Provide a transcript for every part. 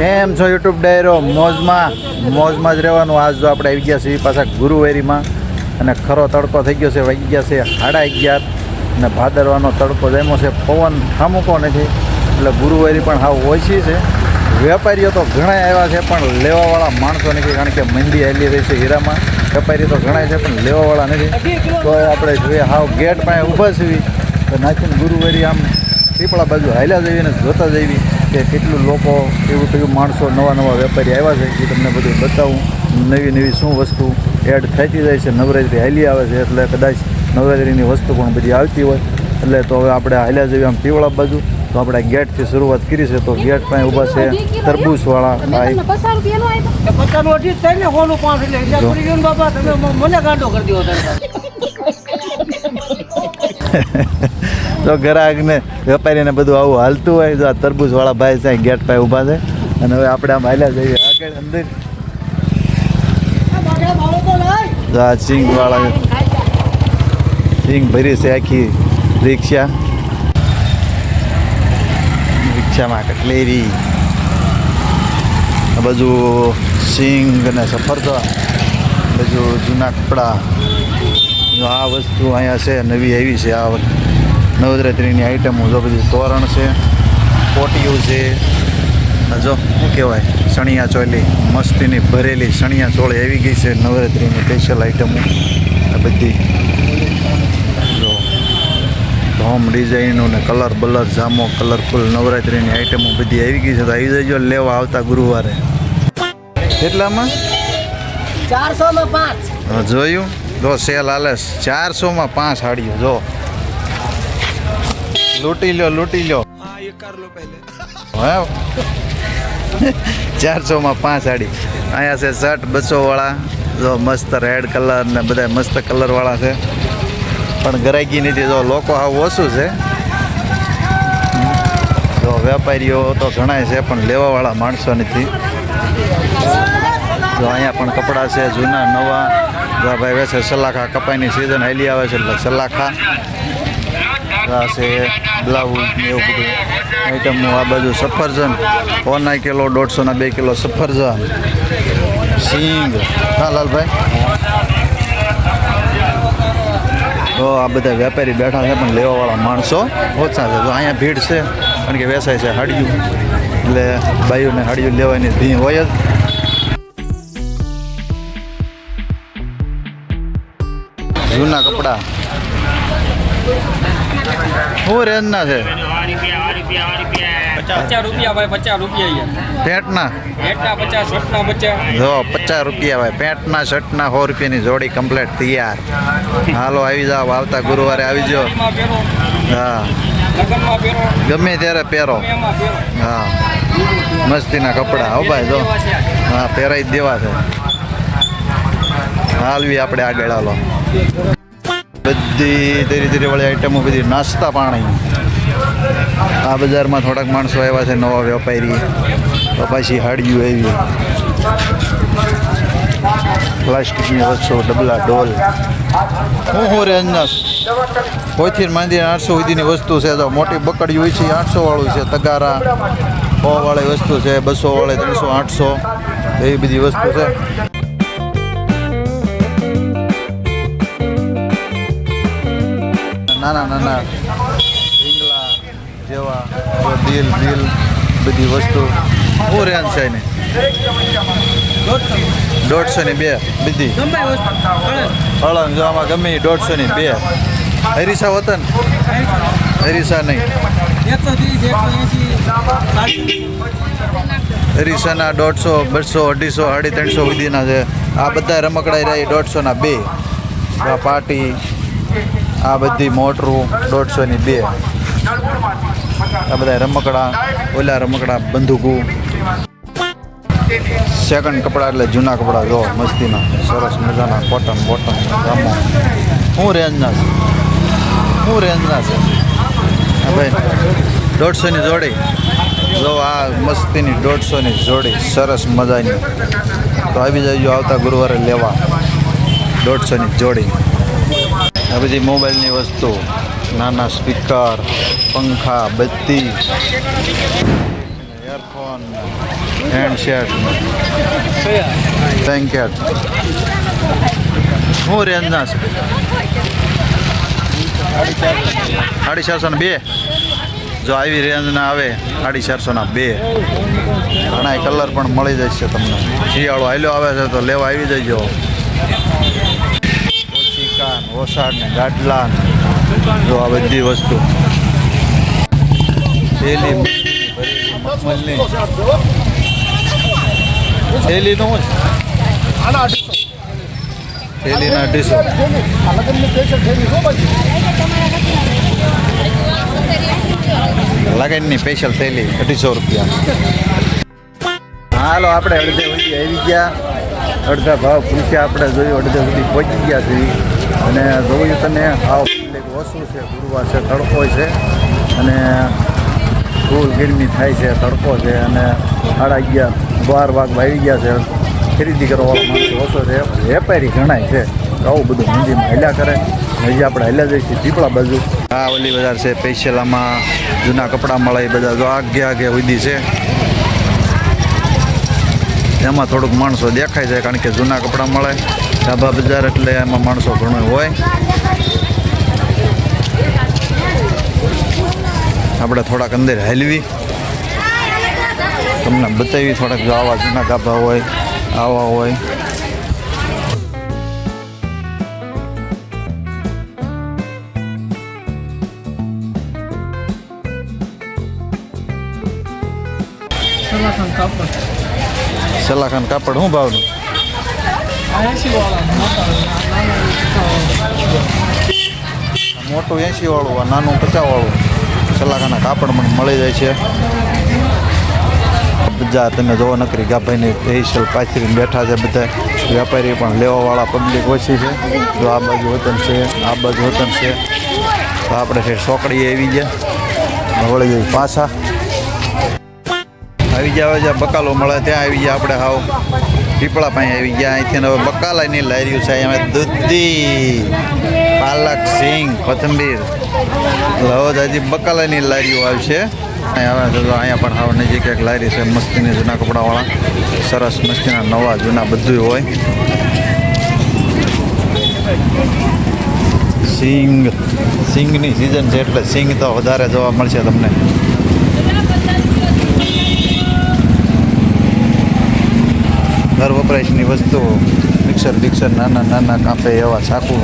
કેમ છો યુટ્યુબ ડાયરો? મોજમાં મોજમાં જ રહેવાનું. આજ જો આપણે આવી ગયા છીએ પાછા ગુરુવેરીમાં. અને ખરો તડકો થઈ ગયો છે, વાગી ગયા છે સાડા અગિયાર. અને ભાદરવાનો તડકો જમ્યો છે, પવન થામુકો નથી. એટલે ગુરુવેરી પણ હાવ ઓછી છે. વેપારીઓ તો ઘણા આવ્યા છે, પણ લેવાવાળા માણસો નથી, કારણ કે મંદી આવેલી રહી છે હીરામાં. વેપારી તો ઘણા છે, પણ લેવાવાળા નથી. તો આપણે જોઈએ હાવ ગેટ પાસે ઊભા છીએ. તો નાખીને ગુરુવેરી આમ પીપળા બાજુ હાલ્યા જઈએ ને જોતા જઈએ. કે કેટલું લોકો એવું કયું માણસો નવા નવા વેપારી આવ્યા છે એ તમને બધું બતાવું. નવી નવી શું વસ્તુ એડ થતી જાય છે નવરાત્રી હાલી આવે છે એટલે કદાચ નવરાત્રીની વસ્તુ પણ બધી આવતી હોય. એટલે તો હવે આપણે હાલ્યા જઈએ આમ પીવળા બાજુ. તો આપણે ગેટથી શરૂઆત કરી છે તો ગેટ પાસે ઊભા છે તરબૂચવાળા. ભાઈ જ ગ્રાહકને વેપારીને બધું આવું હાલતું હોય તો આ તરબૂચવાળા ભાઈ છે ગેટ પાસે ઊભા છે. અને હવે આપણે આમ હાલ્યા જઈએ. આગળ અંદર. તો આ સિંગવાળા સિંગ ભરી છે આખી રિક્ષા. રિક્ષામાં કટલેરી. આ બાજુ સિંગ અને સફરજન. બાજુ જૂના કપડાં. આ વસ્તુ અહીંયા છે, નવી આવી છે આ નવરાત્રિની આઈટમો જો બધી તોરણ છે પોટીયું છે જો શું કહેવાય સણિયા ચોલી મસ્તીની ભરેલી સણિયા ચોળી આવી ગઈ છે નવરાત્રિની સ્પેશિયલ આઈટમો આ બધી જો ધોમ ડિઝાઇનો ને કલર બલર જામો કલરફુલ નવરાત્રિની આઈટમો બધી આવી ગઈ છે. તો આવી જજો લેવા આવતા ગુરુવારે. કેટલામાં? ચારસો માં પાંચ જોયું? જો સેલ હાલે ચારસોમાં પાંચ સાડીઓ જો. લૂંટી લ્યો લૂંટી લ્યો હે ચારસોમાં પાંચ સાડી. અહીંયા છે શર્ટ બસો વાળા જો મસ્ત રેડ કલર ને બધા મસ્ત કલર વાળા છે. પણ ગરાગી નથી, જો લોકો આવું ઓછું છે. જો વેપારીઓ તો ઘણા છે, પણ લેવાવાળા માણસો નથી. જો અહીંયા પણ કપડાં છે, જૂના, નવા. જો ભાઈ વેસે સલાખા કપાઈની સિઝન હાલી આવે છે, એટલે સલાખા. છે બ્લાઉઝ ને એવું બધું. આઈટમનું આ બાજુ સફરજન, પોના કિલો દોઢસોના બે કિલો સફરજન. સિંગ. હા, લાલભાઈ. તો આ બધા વેપારી બેઠા છે પણ લેવાવાળા માણસો ઓછા છે. તો અહીંયા ભીડ છે, કારણ કે વેચાય છે હાડિયું એટલે બાઈઓને હાડિયું લેવાની ભી હોય જ. જૂના કપડા. શું રેન્જના છે? પચાસ. રૂપિયા ભાઈ પચાસ રૂપિયા પચાસ શર્ટના પચાસ. જો પચાસ રૂપિયા હોય પેન્ટના શર્ટના સો રૂપિયાની જોડી કમ્પ્લીટ તૈયાર. હાલો આવી જાઓ આવતા ગુરુવારે આવી જાઓ. હા. ગમે ત્યારે પહેરો. હા. મસ્તીના કપડાં. હો ભાઈ જો. હા પહેરાઈ દેવા છે. હાલવી આપણે આગળ હાલો. બધી ધીરે ધીરે વાળી આઈટમો બધી નાસ્તા પાણી. આ બજારમાં થોડાક માણસો આવ્યા છે નવા વેપારી તો પાછી હાડ્યું આવી. પ્લાસ્ટિકની વસ્તુ ડબલા, ડોલ. હું હું રેન્જના કોઈથી માંડી આઠસો સુધીની વસ્તુ છે તો મોટી બકડી હોય છે આઠસો વાળું છે, તગારા, સો વાળી વસ્તુ છે, બસો વાળી, ત્રણસો, આઠસો. એવી બધી વસ્તુ છે. નાના નાના રીંગલા જેવા દિલ દિલ બધી વસ્તુ બહુ રેન્જ છે એની દોઢસો ની બે બધી. અળંગ, જો આમાં ગમે દોઢસો ની બે. હરીસા વતન હરીસા નહીં. હરીસાના દોઢસો, બસો, અઢીસો સાડી ત્રણસો સુધીના છે. આ બધા રમકડા રહ્યા દોઢસોના બે. પાર્ટી આ બધી મોટરું દોઢસોની બે. આ બધા રમકડા, ઓલા રમકડા, બંદૂકો. સેકન્ડ કપડાં એટલે જૂના કપડાં, જો, મસ્તીના, સરસ મજાના કોટન બોટન ગામો શું રેન્જના છે. શું રેન્જના છે. હા ભાઈ, દોઢસોની જોડી. જો આ મસ્તીની દોઢસોની જોડી, સરસ મજાની. તો આવી જજો આવતા ગુરુવારે લેવા. દોઢસોની જોડી. આ બધી મોબાઈલની વસ્તુ, નાના સ્પીકર, પંખા, બત્તી એરફોન હેન્ડસેટ બ્લેન્કેટ હું રેન્જના છે. સાડી ચારસો ને બે. જો આવી રેન્જના આવે, સાડી ચારસોના બે. ઘણા કલર પણ મળી જશે તમને. શિયાળો હાલ્યો આવે છે તો લેવા આવી જજો. ઓસાડ ને ગાડલા ને જો આ બધી વસ્તુ. થેલી ની સ્પેશિયલ થેલી, અઢીસો રૂપિયા. હાલો, આપણે અડધે સુધી આવી ગયા. અડધા ભાવ પૂછ્યા, આપણે જોયું અડધે સુધી પહોંચી ગયા છીએ. અને જોયું તમે પબ્લિક ઓછું છે, ગુરુવાર છે, તડકો છે. અને ફૂલ ગરમી થાય છે, તડકો છે, અને સાડા અગિયાર, બાર વાગ આવી ગયા છે. ખરીદી કરવાવાળો માણસો ઓછો છે. વેપારી ઘણાય છે આવું બધું મંદિરમાં હેલ્યા કરે. હજી આપણે હેલ્યા જઈશું પીપળા બાજુ. આ ઓલી બજાર છે સ્પેશિયલામાં જૂના કપડાં મળે બધા. જો આગે આગે ઉદી છે. એમાં થોડુંક માણસો દેખાય છે, કારણ કે જૂના કપડાં મળે. ધાબા બજાર એટલે એમાં માણસો ઘણો હોય. આપણે થોડાક અંદર હાલવી. તમને બતાવી થોડાક જો આવા જૂના ગાભા હોય આવા હોય. સલાખન કાપડ. સલાખાન કાપડ શું ભાવનું? મોટા એંસી વાળું આ નાનું પચાસ વાળું. સલાકાના કાપડ પણ મળી જાય છે. બધા તમે જોવો નકરી ગાભાઈની સ્પેશિયલ પાથરીને બેઠા છે બધા. વેપારી પણ લેવાવાળા પબ્લિક ઓછી છે. જો આ બાજુ વતન છે, આ બાજુ વતન છે. તો આપણે છે સોકડી આવી ગયા. વળી જઈ પાછા. આવી ગયા બકાલો મળે, ત્યાં આવી ગયા આપણે હાવ. પીપળા પાસે આવી ગયા. અહીંથી હવે બકાલાની લારીઓ છે. અમે દૂધી, પાલક, સિંગ કોથંબીર હવે હજી બકાલાની લારીઓ આવશે. અહીંયા હવે અહીંયા પણ હવે નજીક એક લારી છે, મસ્તીની જૂના કપડાવાળા. સરસ મસ્તીના નવા જૂના બધું હોય. સિંગ, સિંગની સિઝન છે એટલે સિંગ તો વધારે જોવા મળશે તમને. ઘર વપરાશની વસ્તુઓ મિક્સર બિક્સર, નાના નાના કાંપે એવા ચાકુ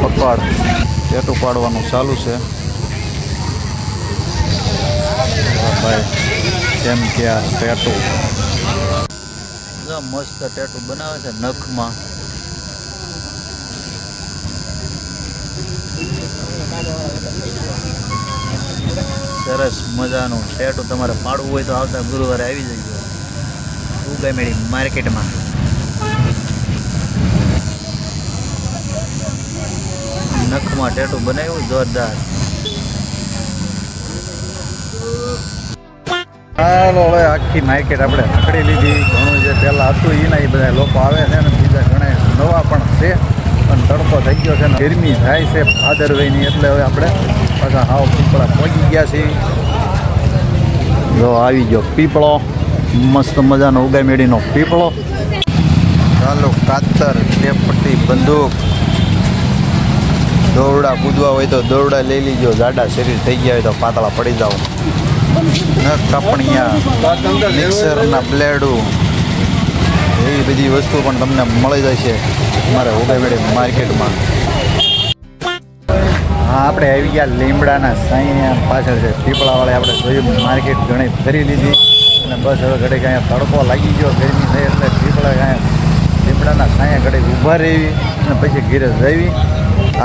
પકવાડ પેટું પાડવાનું ચાલુ છે. ભાઈ, કેમ કે આ ટેટુ? મસ્ત ટેટુ બનાવે છે નખમાં. સરસ મજાનું ટેટુ તમારે પાડવું હોય તો આવતા ગુરુવારે આવી જજો ઉગામેડી માર્કેટમાં. નખમાં ટેટું બનાવ્યું, જોરદાર. આખી માર્કેટ આપણે પકડી લીધી. ઘણું જે પહેલાં હતું એ બધા લોકો આવે છે અને બીજા ઘણા નવા પણ છે. પણ તડકો થઈ ગયો છે ને, ગરમી થાય છે ભાદરવીની એટલે હવે આપણે પાછા હાવ પીપળા પહોંચી ગયા છીએ. જો આવી ગયો પીપળો. મસ્ત મજાનો ઉગામેડીનો પીપળો. ચાલો કાતર, ટેપટી, બંદૂક. દોરડા કૂદવા હોય તો દોરડા લઈ લીજો. જાડા શરીર થઈ ગયા હોય તો પાતળા પડી જાઓ. કાપણિયા. મિક્સરના બ્લેડું. એવી બધી વસ્તુ પણ તમને મળી જશે અમારે ઉગાવેડે માર્કેટમાં. હા, આપણે આવી ગયા લીમડાના સાંઈ પાછળ છે. પીપળાવાળે આપણે જોયું, માર્કેટ ઘણી ફરી લીધી. અને બસ હવે ઘડીક અહીંયા તડકો લાગી ગયો ગરમી થઈ એટલે પીપળા અહીંયા લીમડાના સાયા ઘડીક ઊભા રહેવી અને પછી ઘીરે જવી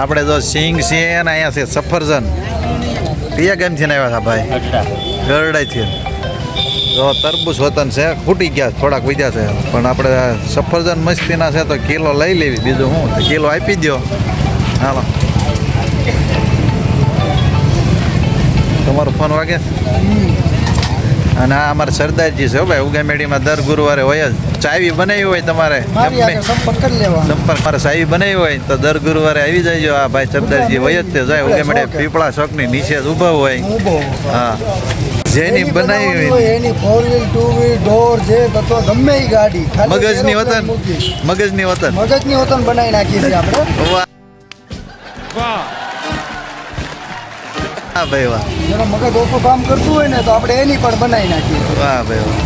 આપણે તો સિંગ છે અને અહીંયા છે સફરજન. પિયા ગામથી ને આવ્યા હતા ભાઈ. ગરડાઈથી. જો તરબૂચ વતન છે ફૂટી ગયા થોડાક વધ્યા છે. પણ આપણે સફરજન મસ્તીના છે તો કિલો લઈ લેવી. બીજું હું તો કિલો આપી દો હાલો. તમારો ફોન વાગે? અને આ અમારા સરદારજી છે ભાઈ ઉગામેડીમાં દર ગુરુવારે હોય જ. ચાવી બનાવી હોય તમારે મારી સંપર્ક મારે ચાવી બનાવી હોય તો દર ગુરુવારે આવી જાય આ ભાઈ સરદારજી હોય જ તે જાય ઉગામેડી. પીપળા ચોકની નીચે જ ઊભા હોય. હા. જેની બનાવી હોય. એની ફોર વ્હીલ ટુ વ્હીલ ડોર જે અથવા ગમે એ ગાડી. મગજની વતન. મગજની વતન. મગજની વતન બનાવી નાખી છે આપણે. વાહ ભાઈ વાહ. જેનો મગજ ઓછું કામ કરતું હોય ને તો આપણે એની પણ બનાવી નાખીએ. વાહ ભાઈ વાહ.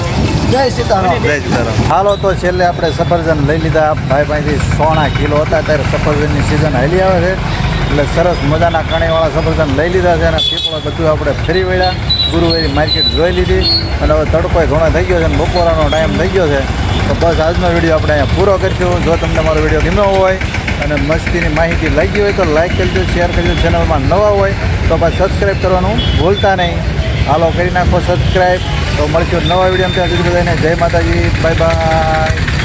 જય સીતારામ. જય સીતારામ. હાલો તો છેલ્લે આપણે સફરજન લઈ લીધા. ભાઈ પાસેથી સોણા કિલો હતા ત્યારે સફરજનની સિઝન હાલી આવે છે. એટલે સરસ મજાના કણીવાળા સફરજન લઈ લીધા છે અને પીપળો બધું આપણે ફરી વળ્યા. ગુરુવારી માર્કેટ જોઈ લીધી અને હવે તડકો ઘણો થઈ ગયો છે અને બપોરાનો ટાઈમ થઈ ગયો છે. તો બસ આજનો વીડિયો આપણે અહીંયા પૂરો કરીશું. જો તમને મારો વીડિયો ગમ્યો હોય અને મસ્તીની માહિતી લાગી હોય તો લાઇક કરજો શેર કરજો ચેનલમાં નવા હોય તો બસ સબસ્ક્રાઈબ કરવાનું ભૂલતા નહીં. હાલો કરી નાખો સબસ્ક્રાઈબ તો મળશું નવા વીડિયો ત્યાં સુધી બધાને જય માતાજી. Bye bye